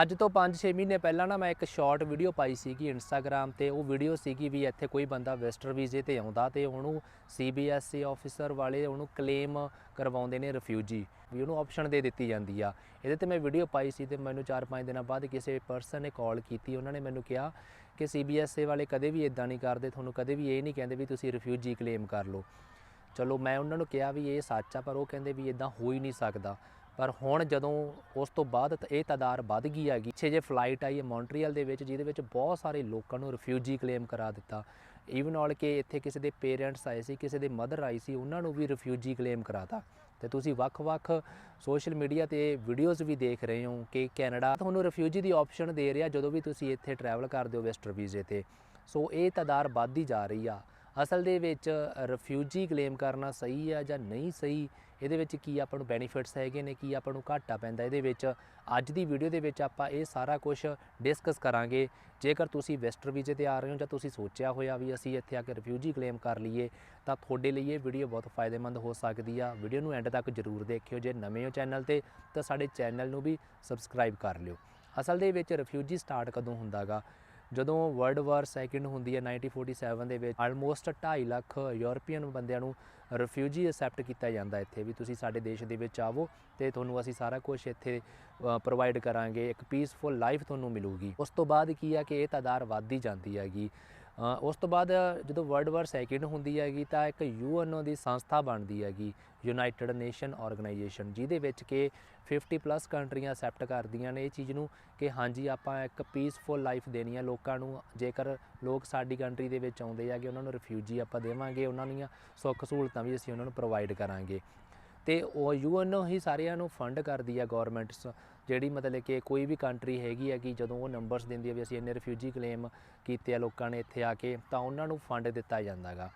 ਅੱਜ ਤੋਂ 5-6 ਮਹੀਨੇ ਪਹਿਲਾਂ ਨਾ ਮੈਂ ਇੱਕ ਸ਼ਾਰਟ ਵੀਡੀਓ ਪਾਈ ਸੀਗੀ ਇੰਸਟਾਗ੍ਰam ਤੇ। ਉਹ ਵੀਡੀਓ ਸੀਗੀ ਵੀ ਇੱਥੇ ਕੋਈ ਬੰਦਾ ਵੈਸਟਰ ਵੀਜ਼ੇ ਤੇ ਆਉਂਦਾ ਤੇ ਉਹਨੂੰ CBSE ਆਫੀਸਰ ਵਾਲੇ ਉਹਨੂੰ ਕਲੇਮ ਕਰਵਾਉਂਦੇ ਨੇ ਰਿਫਿਊਜੀ ਵੀ ਉਹਨੂੰ ਆਪਸ਼ਨ ਦੇ ਦਿੱਤੀ ਜਾਂਦੀ ਆ। ਇਹਦੇ ਤੇ ਮੈਂ ਵੀਡੀਓ ਪਾਈ ਸੀ ਤੇ ਮੈਨੂੰ 4-5 ਦਿਨਾਂ ਬਾਅਦ ਕਿਸੇ ਪਰਸਨ ਨੇ ਕਾਲ ਕੀਤੀ। ਉਹਨਾਂ ਨੇ ਮੈਨੂੰ ਕਿਹਾ ਕਿ CBSE ਵਾਲੇ ਕਦੇ ਵੀ ਇਦਾਂ ਨਹੀਂ ਕਰਦੇ, ਤੁਹਾਨੂੰ ਕਦੇ ਵੀ ਇਹ ਨਹੀਂ ਕਹਿੰਦੇ ਵੀ ਤੁਸੀਂ ਰਿਫਿਊਜੀ ਕਲੇਮ ਕਰ ਲਓ। ਚਲੋ ਮੈਂ ਉਹਨਾਂ ਨੂੰ ਕਿਹਾ ਵੀ ਇਹ ਸੱਚ ਆ, ਪਰ ਉਹ ਕਹਿੰਦੇ ਵੀ ਇਦਾਂ ਹੋ ਹੀ ਨਹੀਂ ਸਕਦਾ। ਪਰ ਹੁਣ ਜਦੋਂ ਉਸ ਤੋਂ ਬਾਅਦ ਇਹ ਤਾਦਾਰ ਵੱਧ ਗਈ ਹੈਗੀ। ਪਿੱਛੇ ਜੇ ਫਲਾਈਟ ਆਈ ਹੈ ਮੌਂਟਰੀਅਲ ਦੇ ਵਿੱਚ, ਜਿਹਦੇ ਵਿੱਚ ਬਹੁਤ ਸਾਰੇ ਲੋਕਾਂ ਨੂੰ ਰਿਫਿਊਜੀ ਕਲੇਮ ਕਰਾ ਦਿੱਤਾ। ਈਵਨ ਆਲ ਕਿ ਇੱਥੇ ਕਿਸੇ ਦੇ ਪੇਰੈਂਟਸ ਆਏ ਸੀ, ਕਿਸੇ ਦੇ ਮਦਰ ਆਈ ਸੀ, ਉਹਨਾਂ ਨੂੰ ਵੀ ਰਿਫਿਊਜੀ ਕਲੇਮ ਕਰਾਤਾ। ਤੇ ਤੁਸੀਂ ਵੱਖ-ਵੱਖ ਸੋਸ਼ਲ ਮੀਡੀਆ ਤੇ ਵੀਡੀਓਜ਼ ਵੀ ਦੇਖ ਰਹੇ ਹੋ ਕਿ ਕੈਨੇਡਾ ਤੁਹਾਨੂੰ ਰਿਫਿਊਜੀ ਦੀ ਆਪਸ਼ਨ ਦੇ ਰਿਹਾ ਜਦੋਂ ਵੀ ਤੁਸੀਂ ਇੱਥੇ ਟਰੈਵਲ ਕਰਦੇ ਹੋ ਵੈਸਟਰ ਵੀਜ਼ੇ ਤੇ। ਸੋ ਇਹ ਤਾਦਾਰ ਵੱਧਦੀ ਜਾ ਰਹੀ ਆ। ਅਸਲ ਦੇ ਵਿੱਚ ਰਿਫਿਊਜੀ ਕਲੇਮ ਕਰਨਾ ਸਹੀ ਆ ਜਾਂ ਨਹੀਂ ਸਹੀ ਇਹਦੇ ਵਿੱਚ ਕੀ ਆਪਾਂ ਨੂੰ ਬੈਨੀਫਿਟਸ ਹੈਗੇ ਨੇ, ਕੀ ਆਪਾਂ ਨੂੰ ਘਾਟਾ ਪੈਂਦਾ ਇਹਦੇ ਵਿੱਚ। ਅੱਜ ਦੀ ਵੀਡੀਓ ਦੇ ਵਿੱਚ ਆਪਾਂ ਇਹ ਸਾਰਾ ਕੁਝ ਡਿਸਕਸ ਕਰਾਂਗੇ। ਜੇਕਰ ਤੁਸੀਂ ਵੈਸਟਰ ਵੀਜ਼ੇ ਤੇ ਆ ਰਹੇ ਹੋ ਜਾਂ ਤੁਸੀਂ ਸੋਚਿਆ ਹੋਇਆ ਵੀ ਅਸੀਂ ਇੱਥੇ ਆ ਕੇ ਰਿਫਿਊਜੀ ਕਲੇਮ ਕਰ ਲਈਏ, ਤਾਂ ਤੁਹਾਡੇ ਲਈ ਇਹ ਵੀਡੀਓ ਬਹੁਤ ਫਾਇਦੇਮੰਦ ਹੋ ਸਕਦੀ ਆ। ਵੀਡੀਓ ਨੂੰ ਐਂਡ ਤੱਕ ਜਰੂਰ ਦੇਖਿਓ। ਜੇ ਨਵੇਂ ਹੋ ਚੈਨਲ ਤੇ, ਤਾਂ ਸਾਡੇ ਚੈਨਲ ਨੂੰ ਵੀ ਸਬਸਕ੍ਰਾਈਬ ਕਰ ਲਿਓ। ਅਸਲ ਦੇ ਵਿੱਚ ਰਿਫਿਊਜੀ ਸਟਾਰਟ ਕਦੋਂ ਹੁੰਦਾਗਾ? ਜਦੋਂ ਵਰਲਡ ਵਾਰ ਸੈਕਿੰਡ ਹੁੰਦੀ ਹੈ 1947 ਦੇ ਵਿੱਚ ਆਲਮੋਸਟ 2.5 ਲੱਖ ਯੂਰਪੀਅਨ ਬੰਦਿਆਂ ਨੂੰ ਰਿਫਿਊਜੀ ਅਸੈਪਟ ਕੀਤਾ ਜਾਂਦਾ ਇੱਥੇ ਵੀ ਤੁਸੀਂ ਸਾਡੇ ਦੇਸ਼ ਦੇ ਵਿੱਚ ਆਵੋ ਤੇ ਤੁਹਾਨੂੰ ਅਸੀਂ ਸਾਰਾ ਕੁਝ ਇੱਥੇ ਪ੍ਰੋਵਾਈਡ ਕਰਾਂਗੇ, ਇੱਕ ਪੀਸਫੁਲ ਲਾਈਫ ਤੁਹਾਨੂੰ ਮਿਲੂਗੀ। ਉਸ ਤੋਂ ਬਾਅਦ ਕੀ ਆ ਕਿ ਇਹ ਤਾਦਾਰ ਵੱਧਦੀ ਜਾਂਦੀ ਹੈਗੀ। ਉਸ ਤੋਂ ਬਾਅਦ ਜਦੋਂ ਵਰਲਡ ਵਾਰ ਸੈਕਿੰਡ ਹੁੰਦੀ ਹੈਗੀ ਤਾਂ ਇੱਕ ਯੂਐਨਓ ਦੀ ਸੰਸਥਾ ਬਣਦੀ ਹੈਗੀ ਯੂਨਾਈਟਿਡ ਨੇਸ਼ਨ ਆਰਗੇਨਾਈਜੇਸ਼ਨ ਜਿਹਦੇ ਵਿੱਚ ਕਿ 50 ਪਲੱਸ ਕੰਟਰੀਆਂ ਅਸੈਪਟ ਕਰਦੀਆਂ ਨੇ ਇਹ ਚੀਜ਼ ਨੂੰ ਕਿ ਹਾਂਜੀ ਆਪਾਂ ਇੱਕ ਪੀਸਫੁਲ ਲਾਈਫ ਦੇਣੀ ਹੈ ਲੋਕਾਂ ਨੂੰ, ਜੇਕਰ ਲੋਕ ਸਾਡੀ ਕੰਟਰੀ ਦੇ ਵਿੱਚ ਆਉਂਦੇ ਹੈਗੇ, ਉਹਨਾਂ ਨੂੰ ਰਿਫਿਊਜੀ ਆਪਾਂ ਦੇਵਾਂਗੇ, ਉਹਨਾਂ ਦੀਆਂ ਸੁੱਖ ਸਹੂਲਤਾਂ ਵੀ ਅਸੀਂ ਉਹਨਾਂ ਨੂੰ ਪ੍ਰੋਵਾਈਡ ਕਰਾਂਗੇ। ਤੇ ਉਹ ਯੂਐਨਓ ਹੀ ਸਾਰਿਆਂ ਨੂੰ ਫੰਡ ਕਰਦੀ ਆ ਗਵਰਨਮੈਂਟਸ ਜਿਹੜੀ ਮਤਲਬ ਕਿ ਕੋਈ ਵੀ ਕੰਟਰੀ ਹੈਗੀ ਹੈ ਕਿ ਜਦੋਂ ਉਹ ਨੰਬਰਸ ਦਿੰਦੀ ਹੈ ਵੀ ਅਸੀਂ ਇੰਨੇ ਰਿਫਿਊਜੀ ਕਲੇਮ ਕੀਤੇ ਆ ਲੋਕਾਂ ਨੇ ਇੱਥੇ ਆ ਕੇ, ਤਾਂ ਉਹਨਾਂ ਨੂੰ ਫੰਡ ਦਿੱਤਾ ਜਾਂਦਾਗਾ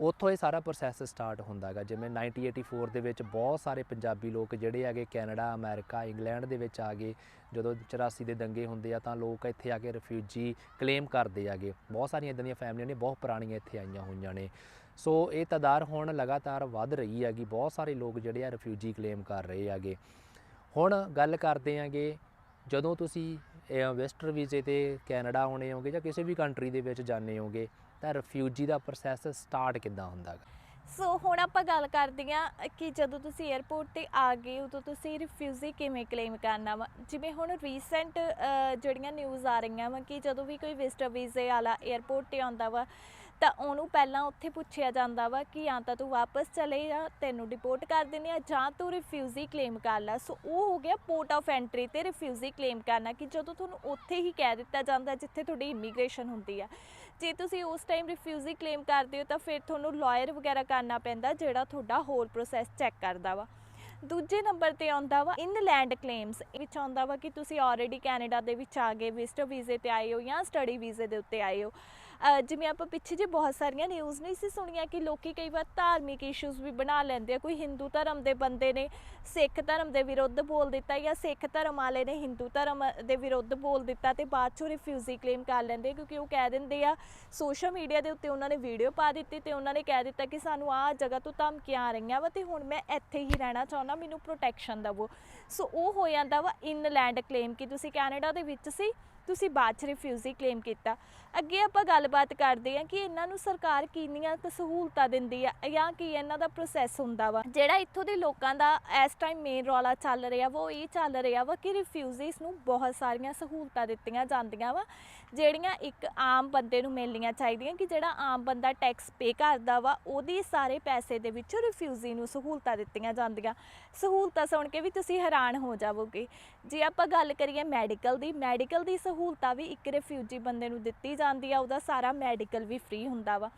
ਉੱਥੋਂ ਇਹ ਸਾਰਾ ਪ੍ਰੋਸੈਸ ਸਟਾਰਟ ਹੁੰਦਾਗਾ ਜਿਵੇਂ 1984 ਦੇ ਵਿੱਚ ਬਹੁਤ ਸਾਰੇ ਪੰਜਾਬੀ ਲੋਕ ਜਿਹੜੇ ਹੈਗੇ ਕੈਨੇਡਾ, ਅਮਰੀਕਾ, ਇੰਗਲੈਂਡ ਦੇ ਵਿੱਚ ਆ ਗਏ। ਜਦੋਂ 84 ਦੇ ਦੰਗੇ ਹੁੰਦੇ ਆ, ਤਾਂ ਲੋਕ ਇੱਥੇ ਆ ਕੇ ਰਿਫਿਊਜੀ ਕਲੇਮ ਕਰਦੇ ਆਗੇ ਬਹੁਤ ਸਾਰੀਆਂ ਇਦਾਂ ਦੀਆਂ ਫੈਮਲੀਆਂ ਨੇ, ਬਹੁਤ ਪੁਰਾਣੀਆਂ ਇੱਥੇ ਆਈਆਂ ਹੋਈਆਂ ਨੇ। ਸੋ ਇਹ ਤਾਦਾਰ ਹੁਣ ਲਗਾਤਾਰ ਵੱਧ ਰਹੀ ਹੈਗੀ ਬਹੁਤ ਸਾਰੇ ਲੋਕ ਜਿਹੜੇ ਆ ਰਿਫਿਊਜੀ ਕਲੇਮ ਕਰ ਰਹੇ ਹੈਗੇ ਹੁਣ ਗੱਲ ਕਰਦੇ ਆਂਗੇ ਜਦੋਂ ਤੁਸੀਂ ਵੈਸਟਰ ਵੀਜ਼ੇ ਤੇ ਕੈਨੇਡਾ ਆਉਣੇ ਹੋਗੇ ਜਾਂ ਕਿਸੇ ਵੀ ਕੰਟਰੀ ਦੇ ਵਿੱਚ ਜਾਣੇ ਹੋਗੇ, ਤਾਂ ਰਿਫਿਊਜੀ ਦਾ ਪ੍ਰੋਸੈਸ ਸਟਾਰਟ ਕਿੱਦਾਂ ਹੁੰਦਾ ਗਾ? ਸੋ ਹੁਣ ਆਪਾਂ ਗੱਲ ਕਰਦੇ ਹਾਂ ਕਿ ਜਦੋਂ ਤੁਸੀਂ 에ਅਰਪੋਰਟ ਤੇ ਆ ਗਏ, ਉਦੋਂ ਤੁਸੀਂ ਰਿਫਿਊਜੀ ਕਿਵੇਂ ਕਲੇਮ ਕਰਨਾ ਵਾ? ਜਿਵੇਂ ਹੁਣ ਰੀਸੈਂਟ ਜਿਹੜੀਆਂ ਨਿਊਜ਼ ਆ ਰਹੀਆਂ ਵਾ ਕਿ ਜਦੋਂ ਵੀ ਕੋਈ ਵਿਜ਼ਟਰ ਵੀਜ਼ੇ ਵਾਲਾ 에ਅਰਪੋਰਟ ਤੇ ਆਉਂਦਾ ਵਾ ਤਾਂ ਉਹਨੂੰ ਪਹਿਲਾਂ ਉੱਥੇ ਪੁੱਛਿਆ ਜਾਂਦਾ ਵਾ ਕਿ ਜਾਂ ਤਾਂ ਤੂੰ ਵਾਪਸ ਚਲੇ ਜਾ, ਤੈਨੂੰ ਡਿਪੋਰਟ ਕਰ ਦਿੰਦੇ ਆ ਜਾਂ ਤੂੰ ਰਿਫਿਊਜੀ ਕਲੇਮ ਕਰ ਲੈ। ਸੋ ਉਹ ਹੋ ਗਿਆ ਪੋਰਟ ਆਫ ਐਂਟਰੀ ਤੇ ਰਿਫਿਊਜੀ ਕਲੇਮ ਕਰਨਾ ਕਿ ਜਦੋਂ ਤੁਹਾਨੂੰ ਉੱਥੇ ਹੀ ਕਹਿ ਦਿੱਤਾ ਜਾਂਦਾ ਜਿੱਥੇ ਤੁਹਾਡੀ ਇਮੀਗ੍ਰੇਸ਼ਨ ਹੁੰਦੀ ਆ। ਜੇ ਤੁਸੀਂ ਉਸ ਟਾਈਮ ਰਿਫਿਊਜੀ ਕਲੇਮ ਕਰਦੇ ਹੋ ਤਾਂ ਫਿਰ ਤੁਹਾਨੂੰ ਲਾਇਰ ਵਗੈਰਾ ਕਰਨਾ ਪੈਂਦਾ ਜਿਹੜਾ ਤੁਹਾਡਾ ਹੋਰ ਪ੍ਰੋਸੈਸ ਚੈੱਕ ਕਰਦਾ ਵਾ। ਦੂਜੇ ਨੰਬਰ ਤੇ ਆਉਂਦਾ ਵਾ ਇਨਲੈਂਡ ਕਲੇਮਸ ਵਿੱਚ ਆਉਂਦਾ ਵਾ ਕਿ ਤੁਸੀਂ ਆਲਰੇਡੀ ਕੈਨੇਡਾ ਦੇ ਵਿੱਚ ਆ ਗਏ ਵਿਜ਼ਟਰ ਵੀਜ਼ੇ ਤੇ ਆਏ ਹੋ ਜਾਂ ਸਟੱਡੀ ਵੀਜ਼ੇ ਦੇ ਉੱਤੇ ਆਏ ਹੋ। ਜਿਵੇਂ ਆਪਾਂ ਪਿੱਛੇ ਜੇ ਬਹੁਤ ਸਾਰੀਆਂ ਨਿਊਜ਼ ਨਹੀਂ ਸੀ ਸੁਣੀਆਂ ਕਿ ਲੋਕੀ ਕਈ ਵਾਰ ਧਾਰਮਿਕ ਇਸ਼ੂਜ਼ ਵੀ ਬਣਾ ਲੈਂਦੇ ਆ, ਕੋਈ ਹਿੰਦੂ ਧਰਮ ਦੇ ਬੰਦੇ ਨੇ ਸਿੱਖ ਧਰਮ ਦੇ ਵਿਰੁੱਧ ਬੋਲ ਦਿੱਤਾ ਜਾਂ ਸਿੱਖ ਧਰਮ ਵਾਲੇ ਨੇ ਹਿੰਦੂ ਧਰਮ ਦੇ ਵਿਰੁੱਧ ਬੋਲ ਦਿੱਤਾ ਤੇ ਬਾਅਦ ਚੋਂ ਰਿਫਿਊਜੀ ਕਲੇਮ ਕਰ ਲੈਂਦੇ ਕਿਉਂਕਿ ਉਹ ਕਹਿ ਦਿੰਦੇ ਆ ਸੋਸ਼ਲ ਮੀਡੀਆ ਦੇ ਉੱਤੇ ਉਹਨਾਂ ਨੇ ਵੀਡੀਓ ਪਾ ਦਿੱਤੀ ਤੇ ਉਹਨਾਂ ਨੇ ਕਹਿ ਦਿੱਤਾ ਕਿ ਸਾਨੂੰ ਆਹ ਜਗ੍ਹਾ ਤੋਂ ਧਮਕੀਆਂ ਆ ਰਹੀਆਂ ਵਾ ਤੇ ਹੁਣ ਮੈਂ ਇੱਥੇ ਹੀ ਰਹਿਣਾ ਚਾਹੁੰਦਾ, ਮੈਨੂੰ ਪ੍ਰੋਟੈਕਸ਼ਨ ਦਵੋ। ਸੋ ਉਹ ਹੋ ਜਾਂਦਾ ਵਾ ਇਨਲੈਂਡ ਕਲੇਮ ਕਿ ਤੁਸੀਂ ਕੈਨੇਡਾ ਦੇ ਵਿੱਚ ਸੀ ਤੁਸੀਂ ਬਾਅਦ ਚ ਰਿਫਿਊਜੀ ਕਲੇਮ ਕੀਤਾ। ਅੱਗੇ ਆਪਾਂ ਗੱਲਬਾਤ ਕਰਦੇ ਹਾਂ ਕਿ ਇਹਨਾਂ ਨੂੰ ਸਰਕਾਰ ਕਿੰਨੀਆਂ ਕੁ ਸਹੂਲਤਾਂ ਦਿੰਦੀ ਆ ਜਾਂ ਕੀ ਇਹਨਾਂ ਦਾ ਪ੍ਰੋਸੈਸ ਹੁੰਦਾ ਵਾ। ਜਿਹੜਾ ਇੱਥੋਂ ਦੇ ਲੋਕਾਂ ਦਾ ਇਸ ਟਾਈਮ ਮੇਨ ਰੌਲਾ ਚੱਲ ਰਿਹਾ ਵਾ, ਉਹ ਇਹ ਚੱਲ ਰਿਹਾ ਵਾ ਕਿ ਰਿਫਿਊਜੀਸ ਨੂੰ ਬਹੁਤ ਸਾਰੀਆਂ ਸਹੂਲਤਾਂ ਦਿੱਤੀਆਂ ਜਾਂਦੀਆਂ ਵਾ, ਜਿਹੜੀਆਂ ਇੱਕ ਆਮ ਬੰਦੇ ਨੂੰ ਮਿਲਣੀਆਂ ਚਾਹੀਦੀਆਂ ਕਿ ਜਿਹੜਾ ਆਮ ਬੰਦਾ ਟੈਕਸ ਪੇ ਕਰਦਾ ਵਾ, ਉਹਦੀ ਸਾਰੇ ਪੈਸੇ ਦੇ ਵਿੱਚੋਂ ਰਿਫਿਊਜੀ ਨੂੰ ਸਹੂਲਤਾਂ ਦਿੱਤੀਆਂ ਜਾਂਦੀਆਂ। ਸਹੂਲਤਾਂ ਸੁਣ ਕੇ ਵੀ ਤੁਸੀਂ ਹੈਰਾਨ ਹੋ ਜਾਵੋਗੇ। ਜੇ ਆਪਾਂ ਗੱਲ ਕਰੀਏ ਮੈਡੀਕਲ ਦੀ ਮੈਡੀਕਲ ਦੀ ਸਹੂਲਤਾਂ ਵੀ ਇੱਕ ਰਿਫਿਊਜੀ ਬੰਦੇ ਨੂੰ ਦਿੱਤੀ ਜਾਂਦੀ ਆ, ਉਹਦਾ ਸਾਰਾ ਮੈਡੀਕਲ ਵੀ ਫ੍ਰੀ ਹੁੰਦਾ ਵਾ।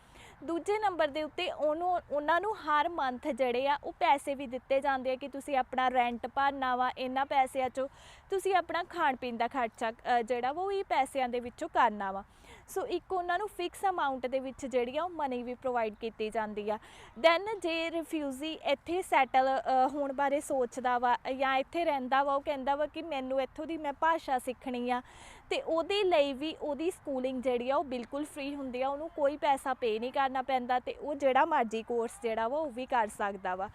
ਦੂਜੇ ਨੰਬਰ ਦੇ ਉੱਤੇ ਉਹਨੂੰ, ਉਹਨਾਂ ਨੂੰ ਹਰ ਮੰਥ ਜਿਹੜੇ ਆ, ਉਹ ਪੈਸੇ ਵੀ ਦਿੱਤੇ ਜਾਂਦੇ ਆ ਕਿ ਤੁਸੀਂ ਆਪਣਾ ਰੈਂਟ ਭਰਨਾ ਵਾ, ਇਹਨਾਂ ਪੈਸਿਆਂ ਚੋਂ ਤੁਸੀਂ ਆਪਣਾ ਖਾਣ ਪੀਣ ਦਾ ਖਰਚਾ ਜਿਹੜਾ ਵਾ, ਉਹ ਇਹ ਪੈਸਿਆਂ ਦੇ ਵਿੱਚੋਂ ਕਰਨਾ ਵਾ। ਸੋ ਇੱਕ ਉਹਨਾਂ ਨੂੰ ਫਿਕਸ ਅਮਾਉਂਟ ਦੇ ਵਿੱਚ ਜਿਹੜੀ ਆ ਉਹ ਮਨੀ ਵੀ ਪ੍ਰੋਵਾਈਡ ਕੀਤੀ ਜਾਂਦੀ ਆ। ਦੈਨ ਜੇ ਰਿਫਿਊਜੀ ਇੱਥੇ ਸੈਟਲ ਹੋਣ ਬਾਰੇ ਸੋਚਦਾ ਵਾ ਜਾਂ ਇੱਥੇ ਰਹਿੰਦਾ ਵਾ, ਉਹ ਕਹਿੰਦਾ ਵਾ ਕਿ ਮੈਨੂੰ ਇੱਥੋਂ ਦੀ ਮੈਂ ਭਾਸ਼ਾ ਸਿੱਖਣੀ ਆ। ਤੇ ਉਹਦੇ ਲਈ ਵੀ ਉਹਦੀ ਸਕੂਲਿੰਗ ਜਿਹੜੀ ਆ ਉਹ ਬਿਲਕੁਲ ਫ੍ਰੀ ਹੁੰਦੀ ਆ, ਉਹਨੂੰ ਕੋਈ ਪੈਸਾ ਪੇ ਨਹੀਂ ਕਰਨਾ ਪੈਂਦਾ ਤੇ ਉਹ ਜਿਹੜਾ ਮਰਜ਼ੀ ਕੋਰਸ ਜਿਹੜਾ ਵਾ ਉਹ ਵੀ ਕਰ ਸਕਦਾ ਵਾ।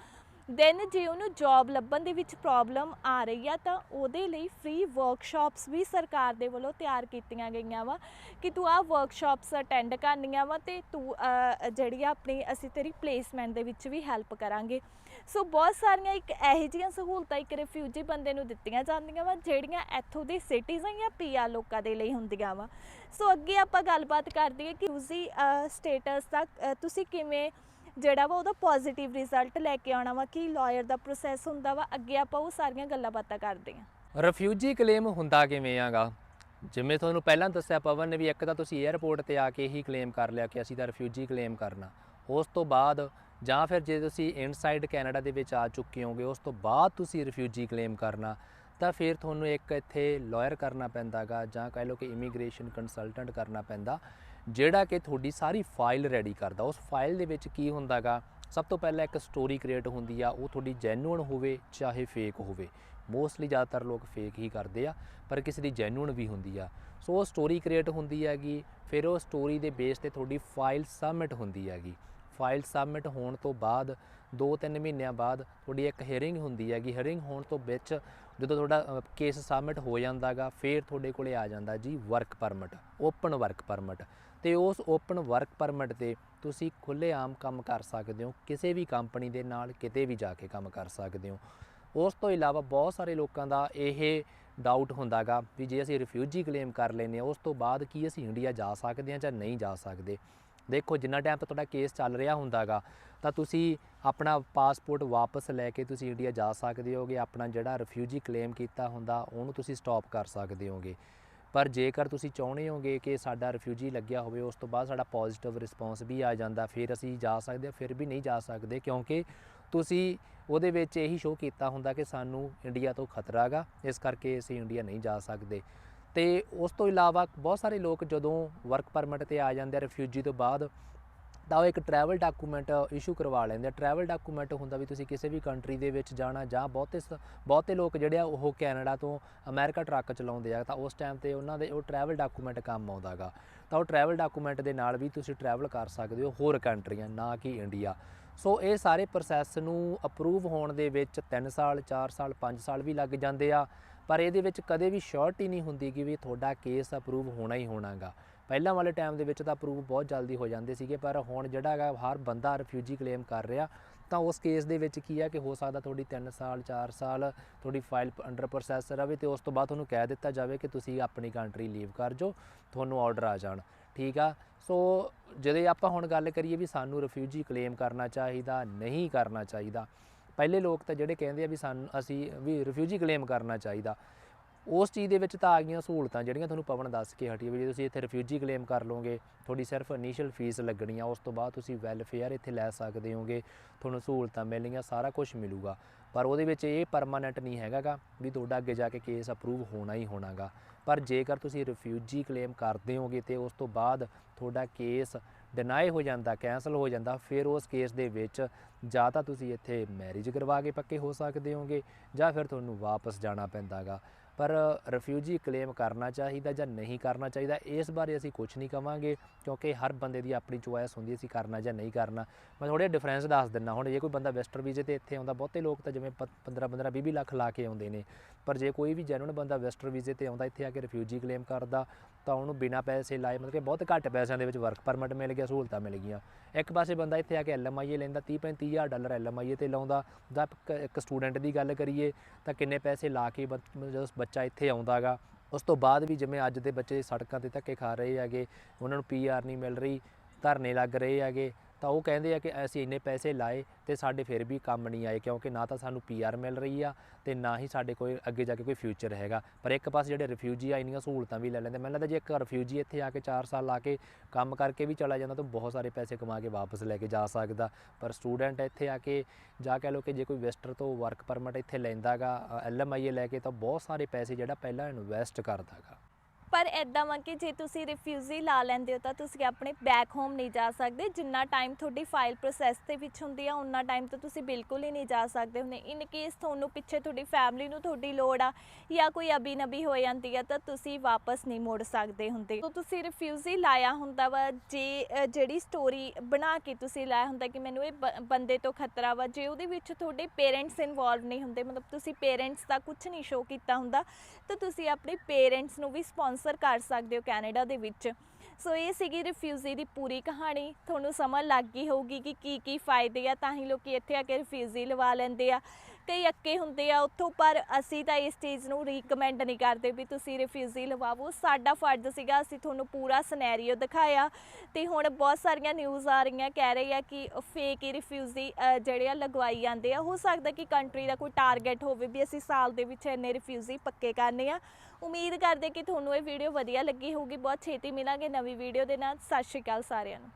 ਦੈਨ ਜੇ ਉਹਨੂੰ ਜੌਬ ਲੱਭਣ ਦੇ ਵਿੱਚ ਪ੍ਰੋਬਲਮ ਆ ਰਹੀ ਆ, ਤਾਂ ਉਹਦੇ ਲਈ ਫ੍ਰੀ ਵਰਕਸ਼ਾਪਸ ਵੀ ਸਰਕਾਰ ਦੇ ਵੱਲੋਂ ਤਿਆਰ ਕੀਤੀਆਂ ਗਈਆਂ ਵਾ ਕਿ ਤੂੰ ਆਹ ਵਰਕਸ਼ਾਪਸ ਅਟੈਂਡ ਕਰਨੀਆਂ ਵਾ ਤੇ ਤੂੰ ਜਿਹੜੀ ਆ ਆਪਣੀ, ਅਸੀਂ ਤੇਰੀ ਪਲੇਸਮੈਂਟ ਦੇ ਵਿੱਚ ਵੀ ਹੈਲਪ ਕਰਾਂਗੇ। ਸੋ ਬਹੁਤ ਸਾਰੀਆਂ ਇੱਕ ਇਹੋ ਜਿਹੀਆਂ ਸਹੂਲਤਾਂ ਇੱਕ ਰਿਫਿਊਜੀ ਬੰਦੇ ਨੂੰ ਦਿੱਤੀਆਂ ਜਾਂਦੀਆਂ ਵਾ, ਜਿਹੜੀਆਂ ਇੱਥੋਂ ਦੇ ਸਿਟੀਜ਼ਨ ਜਾਂ ਪੀਆਰ ਲੋਕਾਂ ਦੇ ਲਈ ਹੁੰਦੀਆਂ ਵਾ। ਸੋ ਅੱਗੇ ਆਪਾਂ ਗੱਲਬਾਤ ਕਰਦੇ ਹਾਂ ਕਿ ਤੁਸੀਂ ਸਟੇਟਸ ਤੱਕ ਤੁਸੀਂ ਕਿਵੇਂ ਜਿਹੜਾ ਵਾ ਉਹਦਾ ਪੋਜ਼ਿਟਿਵ ਰਿਜ਼ਲਟ ਲੈ ਕੇ ਆਉਣਾ ਵਾ, ਕੀ ਲਾਇਰ ਦਾ ਪ੍ਰੋਸੈਸ ਹੁੰਦਾ ਵਾ, ਅੱਗੇ ਆਪਾਂ ਉਹ ਸਾਰੀਆਂ ਗੱਲਾਂ ਬਾਤਾਂ ਕਰਦੇ ਹਾਂ ਰਿਫਿਊਜੀ ਕਲੇਮ ਹੁੰਦਾ ਕਿਵੇਂ ਆਗਾ? ਜਿਵੇਂ ਤੁਹਾਨੂੰ ਪਹਿਲਾਂ ਦੱਸਿਆ ਪਵਨ ਨੇ ਵੀ ਇੱਕ ਤਾਂ ਤੁਸੀਂ 에ਅਰਪੋਰਟ ਤੇ ਆ ਕੇ ਹੀ ਕਲੇਮ ਕਰ ਲਿਆ ਕਿ ਅਸੀਂ ਤਾਂ ਰਿਫਿਊਜੀ ਕਲੇਮ ਕਰਨਾ। ਉਸ ਤੋਂ ਬਾਅਦ ਜਾਂ ਫਿਰ ਜੇ ਤੁਸੀਂ ਇਨਸਾਈਡ ਕੈਨੇਡਾ ਦੇ ਵਿੱਚ ਆ ਚੁੱਕੇ ਹੋਗੇ, ਉਸ ਤੋਂ ਬਾਅਦ ਤੁਸੀਂ ਰਿਫਿਊਜੀ ਕਲੇਮ ਕਰਨਾ, ਤਾਂ ਫਿਰ ਤੁਹਾਨੂੰ ਇੱਕ ਇੱਥੇ ਲਾਇਰ ਕਰਨਾ ਪੈਂਦਾਗਾ ਜਾਂ ਕਹਿ ਲਓ ਕਿ ਇਮੀਗ੍ਰੇਸ਼ਨ ਕੰਸਲਟੈਂਟ ਕਰਨਾ ਪੈਂਦਾ। ਜਿਹੜਾ ਕਿ ਤੁਹਾਡੀ ਸਾਰੀ ਫਾਈਲ ਰੈਡੀ ਕਰਦਾ। ਉਸ ਫਾਈਲ ਦੇ ਵਿੱਚ ਕੀ ਹੁੰਦਾਗਾ? ਸਭ ਤੋਂ ਪਹਿਲਾਂ ਇੱਕ ਸਟੋਰੀ ਕ੍ਰੀਏਟ ਹੁੰਦੀ ਆ, ਉਹ ਤੁਹਾਡੀ ਜੈਨੂਇਨ ਹੋਵੇ, ਚਾਹੇ ਫੇਕ ਹੋਵੇ। ਮੋਸਟਲੀ ਜ਼ਿਆਦਾਤਰ ਲੋਕ ਫੇਕ ਹੀ ਕਰਦੇ ਆ, ਪਰ ਕਿਸੇ ਦੀ ਜੈਨੂਇਨ ਵੀ ਹੁੰਦੀ ਆ। ਸੋ ਉਹ ਸਟੋਰੀ ਕ੍ਰੀਏਟ ਹੁੰਦੀ ਹੈਗੀ, ਫਿਰ ਉਹ ਸਟੋਰੀ ਦੇ ਬੇਸ ਤੇ ਤੁਹਾਡੀ ਫਾਈਲ ਸਬਮਿਟ ਹੁੰਦੀ ਹੈਗੀ। ਫਾਈਲ ਸਬਮਿਟ ਹੋਣ ਤੋਂ ਬਾਅਦ 2-3 ਮਹੀਨਿਆਂ ਬਾਅਦ, ਤੁਹਾਡੀ ਇੱਕ ਹੀਅਰਿੰਗ ਹੁੰਦੀ ਹੈਗੀ। ਹੀਅਰਿੰਗ ਹੋਣ ਤੋਂ ਵਿੱਚ ਜਦੋਂ ਤੁਹਾਡਾ ਕੇਸ ਸਬਮਿਟ ਹੋ ਜਾਂਦਾਗਾ, ਫਿਰ ਤੁਹਾਡੇ ਕੋਲੇ ਆ ਜਾਂਦਾ ਜੀ work permit open work permit ਤੇ ਉਸ ਓਪਨ ਵਰਕ ਪਰਮਿਟ ਤੇ ਤੁਸੀਂ ਖੁੱਲ੍ਹੇਆਮ ਕੰਮ ਕਰ ਸਕਦੇ ਹੋ, ਕਿਸੇ ਵੀ ਕੰਪਨੀ ਦੇ ਨਾਲ ਕਿਤੇ ਵੀ ਜਾ ਕੇ ਕੰਮ ਕਰ ਸਕਦੇ ਹੋ। ਉਸ ਤੋਂ ਇਲਾਵਾ ਬਹੁਤ ਸਾਰੇ ਲੋਕਾਂ ਦਾ ਇਹ ਡਾਊਟ ਹੁੰਦਾਗਾ ਵੀ ਜੇ ਅਸੀਂ ਰਿਫਿਊਜੀ ਕਲੇਮ ਕਰ ਲੈਨੇ ਆ ਉਸ ਤੋਂ ਬਾਅਦ ਕੀ ਅਸੀਂ ਇੰਡੀਆ ਜਾ ਸਕਦੇ ਹਾਂ ਜਾਂ ਨਹੀਂ ਜਾ ਸਕਦੇ? ਦੇਖੋ, ਜਿੰਨਾ ਟਾਈਮ ਤੱਕ ਤੁਹਾਡਾ ਕੇਸ ਚੱਲ ਰਿਹਾ ਹੁੰਦਾਗਾ ਤਾਂ ਤੁਸੀਂ ਆਪਣਾ ਪਾਸਪੋਰਟ ਵਾਪਸ ਲੈ ਕੇ ਤੁਸੀਂ ਇੰਡੀਆ ਜਾ ਸਕਦੇ ਹੋਗੇ, ਆਪਣਾ ਜਿਹੜਾ ਰਿਫਿਊਜੀ ਕਲੇਮ ਕੀਤਾ ਹੁੰਦਾ, ਉਹਨੂੰ ਤੁਸੀਂ ਸਟਾਪ ਕਰ ਸਕਦੇ ਹੋਗੇ। ਪਰ ਜੇਕਰ ਤੁਸੀਂ ਚਾਹੁੰਦੇ ਹੋਗੇ ਕਿ ਸਾਡਾ ਰਿਫਿਊਜੀ ਲੱਗਿਆ ਹੋਵੇ, ਉਸ ਤੋਂ ਬਾਅਦ ਸਾਡਾ ਪੋਜ਼ਿਟਿਵ ਰਿਸਪੌਂਸ ਵੀ ਆ ਜਾਂਦਾ, ਫਿਰ ਅਸੀਂ ਜਾ ਸਕਦੇ ਹਾਂ, ਫਿਰ ਵੀ ਨਹੀਂ ਜਾ ਸਕਦੇ, ਕਿਉਂਕਿ ਤੁਸੀਂ ਉਹਦੇ ਵਿੱਚ ਇਹੀ ਸ਼ੋਅ ਕੀਤਾ ਹੁੰਦਾ ਕਿ ਸਾਨੂੰ ਇੰਡੀਆ ਤੋਂ ਖਤਰਾ ਹੈਗਾ ਇਸ ਕਰਕੇ ਅਸੀਂ ਇੰਡੀਆ ਨਹੀਂ ਜਾ ਸਕਦੇ। ਤੇ ਉਸ ਤੋਂ ਇਲਾਵਾ ਬਹੁਤ ਸਾਰੇ ਲੋਕ ਜਦੋਂ ਵਰਕ ਪਰਮਿਟ ਤੇ ਆ ਜਾਂਦੇ ਆ ਰਿਫਿਊਜੀ ਤੋਂ ਬਾਅਦ ਤਾਂ ਉਹ ਇੱਕ ਟਰੈਵਲ ਡਾਕੂਮੈਂਟ ਇਸ਼ੂ ਕਰਵਾ ਲੈਂਦੇ ਆ। ਟਰੈਵਲ ਡਾਕੂਮੈਂਟ ਹੁੰਦਾ ਵੀ ਤੁਸੀਂ ਕਿਸੇ ਵੀ ਕੰਟਰੀ ਦੇ ਵਿੱਚ ਜਾਣਾ ਜਾਂ ਬਹੁਤੇ ਸ- ਬਹੁਤੇ ਲੋਕ ਜਿਹੜੇ ਆ ਉਹ ਕੈਨੇਡਾ ਤੋਂ ਅਮਰੀਕਾ ਟਰੱਕ ਚਲਾਉਂਦੇ ਆ, ਤਾਂ ਉਸ ਟਾਈਮ ਤੇ ਉਹਨਾਂ ਦੇ ਉਹ ਟਰੈਵਲ ਡਾਕੂਮੈਂਟ ਕੰਮ ਆਉਂਦਾਗਾ ਤਾਂ ਉਹ ਟਰੈਵਲ ਡਾਕੂਮੈਂਟ ਦੇ ਨਾਲ ਵੀ ਤੁਸੀਂ ਟਰੈਵਲ ਕਰ ਸਕਦੇ ਹੋ ਹੋਰ ਕੰਟਰੀਆਂ ਨਾ ਕਿ ਇੰਡੀਆ ਸੋ ਇਹ ਸਾਰੇ ਪ੍ਰੋਸੈਸ ਨੂੰ ਅਪਰੂਵ ਹੋਣ ਦੇ ਵਿੱਚ 3 ਸਾਲ 4 ਸਾਲ 5 ਸਾਲ ਵੀ ਲੱਗ ਜਾਂਦੇ ਆ। ਪਰ ਇਹਦੇ ਵਿੱਚ ਕਦੇ ਵੀ ਸ਼ੋਰਟੀ ਨਹੀਂ ਹੁੰਦੀ ਕਿ ਵੀ ਤੁਹਾਡਾ ਕੇਸ ਅਪਰੂਵ ਹੋਣਾ ਹੀ ਹੋਣਾਗਾ ਪਹਿਲਾਂ ਵਾਲੇ ਟਾਈਮ ਦੇ ਵਿੱਚ ਤਾਂ ਅਪਰੂਵ ਬਹੁਤ ਜਲਦੀ ਹੋ ਜਾਂਦੇ ਸੀਗੇ, ਪਰ ਹੁਣ ਜਿਹੜਾ ਹੈਗਾ ਹਰ ਬੰਦਾ ਰਿਫਿਊਜੀ ਕਲੇਮ ਕਰ ਰਿਹਾ, ਤਾਂ ਉਸ ਕੇਸ ਦੇ ਵਿੱਚ ਕੀ ਹੈ ਕਿ ਹੋ ਸਕਦਾ ਤੁਹਾਡੀ 3 ਸਾਲ 4 ਸਾਲ ਤੁਹਾਡੀ ਫਾਈਲ ਅੰਡਰ ਪ੍ਰੋਸੈਸ ਰਵੇ ਤੇ ਉਸ ਤੋਂ ਬਾਅਦ ਤੁਹਾਨੂੰ ਕਹਿ ਦਿੱਤਾ ਜਾਵੇ ਕਿ ਤੁਸੀਂ ਆਪਣੀ ਕੰਟਰੀ ਲੀਵ ਕਰ ਜੋ ਤੁਹਾਨੂੰ ਆਰਡਰ ਆ ਜਾਣ। ਠੀਕ ਆ? ਸੋ ਜਦੋਂ ਆਪਾਂ ਹੁਣ ਗੱਲ ਕਰੀਏ ਵੀ ਸਾਨੂੰ ਰਿਫਿਊਜੀ ਕਲੇਮ ਕਰਨਾ ਚਾਹੀਦਾ, ਨਹੀਂ ਕਰਨਾ ਚਾਹੀਦਾ, ਪਹਿਲੇ ਲੋਕ ਤਾਂ ਜਿਹੜੇ ਕਹਿੰਦੇ ਆ ਵੀ ਸਾਨੂੰ, ਅਸੀਂ ਵੀ ਰਿਫਿਊਜੀ ਕਲੇਮ ਕਰਨਾ ਚਾਹੀਦਾ। ਉਸ ਚੀਜ਼ ਦੇ ਵਿੱਚ ਤਾਂ ਆ ਗਈਆਂ ਸਹੂਲਤਾਂ ਜਿਹੜੀਆਂ ਤੁਹਾਨੂੰ ਪਵਨ ਦੱਸ ਕੇ ਹਟੀ ਵੀ ਜੇ ਤੁਸੀਂ ਇੱਥੇ ਰਿਫਿਊਜੀ ਕਲੇਮ ਕਰ ਲਓਗੇ, ਤੁਹਾਡੀ ਸਿਰਫ ਇਨੀਸ਼ੀਅਲ ਫੀਸ ਲੱਗਣੀ ਆ ਉਸ ਤੋਂ ਬਾਅਦ ਤੁਸੀਂ ਵੈਲਫੇਅਰ ਇੱਥੇ ਲੈ ਸਕਦੇ ਹੋਗੇ, ਤੁਹਾਨੂੰ ਸਹੂਲਤਾਂ ਮਿਲਣਗੀਆਂ ਸਾਰਾ ਕੁਝ ਮਿਲੂਗਾ। ਪਰ ਉਹਦੇ ਵਿੱਚ ਇਹ ਪਰਮਾਨੈਂਟ ਨਹੀਂ ਹੈਗਾਗਾ ਵੀ ਤੁਹਾਡਾ ਅੱਗੇ ਜਾ ਕੇ ਕੇਸ ਅਪਰੂਵ ਹੋਣਾ ਹੀ ਹੋਣਾਗਾ। ਪਰ ਜੇਕਰ ਤੁਸੀਂ ਰਿਫਿਊਜੀ ਕਲੇਮ ਕਰਦੇ ਹੋਗੇ ਤੇ ਉਸ ਤੋਂ ਬਾਅਦ ਤੁਹਾਡਾ ਕੇਸ ਡਿਨਾਈ ਹੋ ਜਾਂਦਾ ਕੈਂਸਲ ਹੋ ਜਾਂਦਾ, ਫਿਰ ਉਸ ਕੇਸ ਦੇ ਵਿੱਚ ਜਾਂ ਤਾਂ ਤੁਸੀਂ ਇੱਥੇ ਮੈਰਿਜ ਕਰਵਾ ਕੇ ਪੱਕੇ ਹੋ ਸਕਦੇ ਹੋਗੇ ਜਾਂ ਫਿਰ ਤੁਹਾਨੂੰ ਵਾਪਸ ਜਾਣਾ ਪੈਂਦਾਗਾ। ਪਰ ਰਿਫਿਊਜੀ ਕਲੇਮ ਕਰਨਾ ਚਾਹੀਦਾ ਜਾਂ ਨਹੀਂ ਕਰਨਾ ਚਾਹੀਦਾ, ਇਸ ਬਾਰੇ ਅਸੀਂ ਕੁਝ ਨਹੀਂ ਕਵਾਂਗੇ, ਕਿਉਂਕਿ ਹਰ ਬੰਦੇ ਦੀ ਆਪਣੀ ਚੁਆਇਸ ਹੁੰਦੀ ਹੈ, ਅਸੀਂ ਕਰਨਾ ਜਾਂ ਨਹੀਂ ਕਰਨਾ। ਮੈਂ ਥੋੜ੍ਹਾ ਡਿਫਰੈਂਸ ਦੱਸ ਦਿੰਦਾ ਹੁਣ, ਜੇ ਕੋਈ ਬੰਦਾ ਵੈਸਟਰ ਵੀਜ਼ੇ ਤੇ ਇੱਥੇ ਆਉਂਦਾ, ਬਹੁਤੇ ਲੋਕ ਤਾਂ ਜਿਵੇਂ 15 15 20 ਲੱਖ ਲਾ ਕੇ ਆਉਂਦੇ ਨੇ। ਪਰ ਜੇ ਕੋਈ ਵੀ ਜੈਨੂਨ ਬੰਦਾ ਵੈਸਟਰ ਵੀਜ਼ੇ ਤੇ ਆਉਂਦਾ, ਇੱਥੇ ਆ ਕੇ ਰਿਫਿਊਜੀ ਕਲੇਮ ਕਰਦਾ, ਤਾਂ ਉਹਨੂੰ ਬਿਨਾਂ ਪੈਸੇ ਲਾਏ, ਮਤਲਬ ਕਿ ਬਹੁਤ ਘੱਟ ਪੈਸਿਆਂ ਦੇ ਵਿੱਚ ਵਰਕ ਪਰਮਿਟ ਮਿਲ ਗਿਆ, ਸਹੂਲਤਾਂ ਮਿਲ ਗਈਆਂ। ਇੱਕ ਪਾਸੇ ਬੰਦਾ ਇੱਥੇ ਆ ਕੇ ਐਲਐਮਆਈਏ ਲੈਂਦਾ 30 35 ਹਜ਼ਾਰ ਡਾਲਰ ਐਲਐਮਆਈਏ ਤੇ ਲਾਉਂਦਾ। ਜਾਂ ਇੱਕ- ਇੱਕ ਸਟੂਡੈਂਟ ਦੀ ਗੱਲ ਕਰੀਏ, ਤਾਂ ਕਿੰਨੇ ਪੈਸੇ ਲਾ ਕੇ ਬੰ- ਜਦੋਂ ਬੱਚਾ ਇੱਥੇ ਆਉਂਦਾਗਾ ਉਸ ਤੋਂ ਬਾਅਦ ਵੀ ਜਿਵੇਂ ਅੱਜ ਦੇ ਬੱਚੇ ਸੜਕਾਂ ਤੇ ਧੱਕੇ ਖਾ ਰਹੇ ਹੈਗੇ, ਉਹਨਾਂ ਨੂੰ ਪੀਆਰ ਨਹੀਂ ਮਿਲ ਰਹੀ, ਧਰਨੇ ਲੱਗ ਰਹੇ ਹੈਗੇ। ਤਾਂ ਉਹ ਕਹਿੰਦੇ ਆ ਕਿ ਅਸੀਂ ਇੰਨੇ ਪੈਸੇ ਲਾਏ ਤੇ ਸਾਡੇ ਫਿਰ ਵੀ ਕੰਮ ਨਹੀਂ ਆਏ, ਕਿਉਂਕਿ ਨਾ ਤਾਂ ਸਾਨੂੰ ਪੀਆਰ ਮਿਲ ਰਹੀ ਆ ਤੇ ਨਾ ਹੀ ਸਾਡੇ ਕੋਈ ਅੱਗੇ ਜਾ ਕੇ ਕੋਈ ਫਿਊਚਰ ਹੈਗਾ। ਪਰ ਇੱਕ ਪਾਸੇ ਜਿਹੜੇ ਰਿਫਿਊਜੀ ਆ, ਇੰਨੀਆਂ ਸਹੂਲਤਾਂ ਵੀ ਲੈ ਲੈਂਦੇ। ਮੈਨੂੰ ਲੱਗਦਾ ਜੇ ਇੱਕ ਰਿਫਿਊਜੀ ਇੱਥੇ ਆ ਕੇ 4 ਸਾਲ ਲਾ ਕੇ ਕੰਮ ਕਰਕੇ ਵੀ ਚਲਾ ਜਾਂਦਾ ਤਾਂ ਬਹੁਤ ਸਾਰੇ ਪੈਸੇ ਕਮਾ ਕੇ ਵਾਪਸ ਲੈ ਕੇ ਜਾ ਸਕਦਾ। ਪਰ ਸਟੂਡੈਂਟ ਇੱਥੇ ਆ ਕੇ ਜਾ ਕਹਿ ਲਓ ਕਿ ਜੇ ਕੋਈ ਵੈਸਟਰ ਤੋਂ ਵਰਕ ਪਰਮਿਟ ਇੱਥੇ ਲੈਂਦਾਗਾ ਐਲਐਮਆਈਏ ਲੈ ਕੇ ਤਾਂ ਬਹੁਤ ਸਾਰੇ ਪੈਸੇ ਜਿਹੜਾ ਪਹਿਲਾਂ ਇਨਵੈਸਟ ਕਰਦਾਗਾ ਪਰ ਐਦਾਂ ਵਾ ਕਿ ਜੇ ਤੁਸੀਂ ਰਿਫਿਊਜੀ ਲਾ ਲੈਂਦੇ ਹੋ ਤਾਂ ਤੁਸੀਂ ਆਪਣੇ ਬੈਕ ਹੋਮ ਨਹੀਂ ਜਾ ਸਕਦੇ। ਜਿੰਨਾ ਟਾਈਮ ਤੁਹਾਡੀ ਫਾਈਲ ਪ੍ਰੋਸੈਸ ਦੇ ਵਿੱਚ ਹੁੰਦੀ ਆ, ਉਨਾ ਟਾਈਮ ਤਾਂ ਤੁਸੀਂ ਬਿਲਕੁਲ ਹੀ ਨਹੀਂ ਜਾ ਸਕਦੇ ਹੁੰਦੇ ਇਨ ਕੇਸ ਤੁਹਾਨੂੰ ਪਿੱਛੇ ਤੁਹਾਡੀ ਫੈਮਿਲੀ ਨੂੰ ਤੁਹਾਡੀ ਲੋੜ ਆ ਜਾਂ ਕੋਈ ਅਬੀ ਨਬੀ ਹੋ ਜਾਂਦੀ ਆ, ਤਾਂ ਤੁਸੀਂ ਵਾਪਸ ਨਹੀਂ ਮੁੜ ਸਕਦੇ ਹੁੰਦੇ। ਤਾਂ ਤੁਸੀਂ ਰਿਫਿਊਜੀ ਲਾਇਆ ਹੁੰਦਾ ਵਾ, ਜੇ ਜਿਹੜੀ ਸਟੋਰੀ ਬਣਾ ਕੇ ਤੁਸੀਂ ਲਾਇਆ ਹੁੰਦਾ ਕਿ ਮੈਨੂੰ ਇਹ ਬ- ਬੰਦੇ ਤੋਂ ਖਤਰਾ ਵਾ, ਜੇ ਉਹਦੇ ਵਿੱਚ ਤੁਹਾਡੇ ਪੇਰੈਂਟਸ ਇਨਵੋਲਵ ਨਹੀਂ ਹੁੰਦੇ, ਮਤਲਬ ਤੁਸੀਂ ਪੇਰੈਂਟਸ ਦਾ ਕੁਝ ਨਹੀਂ ਸ਼ੋ ਕੀਤਾ ਹੁੰਦਾ, ਤਾਂ ਤੁਸੀਂ ਆਪਣੇ ਪੇਰੈਂਟਸ ਨੂੰ ਵੀ ਸਪਾਂਸਰ ਕਰ ਸਕਦੇ ਹੋ ਕੈਨੇਡਾ ਦੇ ਵਿੱਚ। ਸੋ ਇਹ ਸੀਗੀ ਰਿਫਿਊਜੀ ਦੀ ਪੂਰੀ ਕਹਾਣੀ। ਤੁਹਾਨੂੰ ਸਮਝ ਲੱਗ ਗਈ ਹੋਊਗੀ ਕਿ ਕੀ ਕੀ ਫਾਇਦੇ ਆ, ਤਾਂ ਹੀ ਲੋਕੀ ਇੱਥੇ ਆ ਕੇ ਰਿਫਿਊਜੀ ਲਵਾ ਲੈਂਦੇ ਆ। ਕਈ ਅੱਕੇ ਹੁੰਦੇ ਆ ਉੱਥੋਂ, ਪਰ ਅਸੀਂ ਤਾਂ ਇਸ ਚੀਜ਼ ਨੂੰ ਰੀਕਮੈਂਡ ਨਹੀਂ ਕਰਦੇ ਵੀ ਤੁਸੀਂ ਰਿਫਿਊਜੀ ਲਵਾਵੋ। ਸਾਡਾ ਫਰਜ਼ ਸੀਗਾ, ਅਸੀਂ ਤੁਹਾਨੂੰ ਪੂਰਾ ਸਿਨੈਰੀਓ ਦਿਖਾਇਆ। ਤੇ ਹੁਣ ਬਹੁਤ ਸਾਰੀਆਂ ਨਿਊਜ਼ ਆ ਰਹੀਆਂ, ਕਹਿ ਰਹੇ ਆ ਕਿ ਫੇਕ ਹੀ ਰਿਫਿਊਜੀ ਜਿਹੜੇ ਆ ਲਗਵਾਈ ਜਾਂਦੇ ਆ। ਹੋ ਸਕਦਾ ਕਿ ਕੰਟਰੀ ਦਾ ਕੋਈ ਟਾਰਗੇਟ ਹੋਵੇ ਵੀ ਅਸੀਂ ਸਾਲ ਦੇ ਵਿੱਚ ਇੰਨੇ ਰਿਫਿਊਜੀ ਪੱਕੇ ਕਰਨੇ ਆ। ਉਮੀਦ ਕਰਦੇ ਕਿ ਤੁਹਾਨੂੰ ਇਹ ਵੀਡੀਓ ਵਧੀਆ ਲੱਗੀ ਹੋਊਗੀ। ਬਹੁਤ ਛੇਤੀ ਮਿਲਾਂਗੇ ਨਵੀਂ ਵੀਡੀਓ ਦੇ ਨਾਲ। ਸਤਿ ਸ਼੍ਰੀ ਅਕਾਲ ਸਾਰਿਆਂ ਨੂੰ।